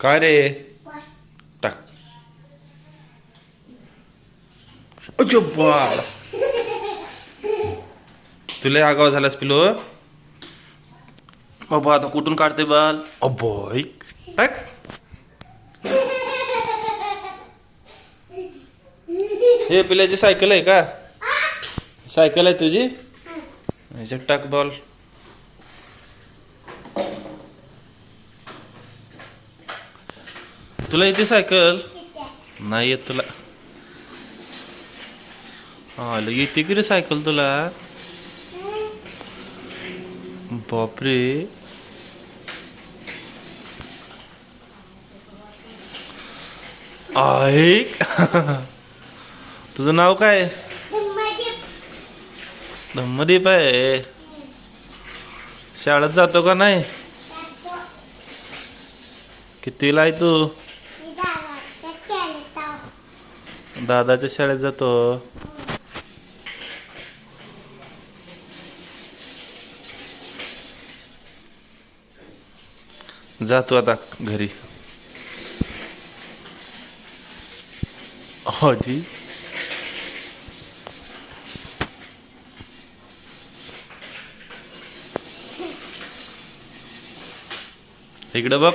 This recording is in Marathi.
काय रे? टाक. अजो बाळ. तुला आगाव झालास पिलो हो? बाबा आता कुठून काढते बाल? अबॉय टाक. हे पिल्याची सायकल आहे का? सायकल आहे तुझी? ह्याच्यात टाक बॉल. तुला येते सायकल? नाही येत तुला. आलं. येते की रे सायकल तुला? बापरे. आहे तुझं नाव काय? धम्मदीप आहे. शाळेत जातो का नाही? कितीला आहे तू? दादाच्या शाळेत जातो. जातो आता घरी. हो जी. इकडं बघ.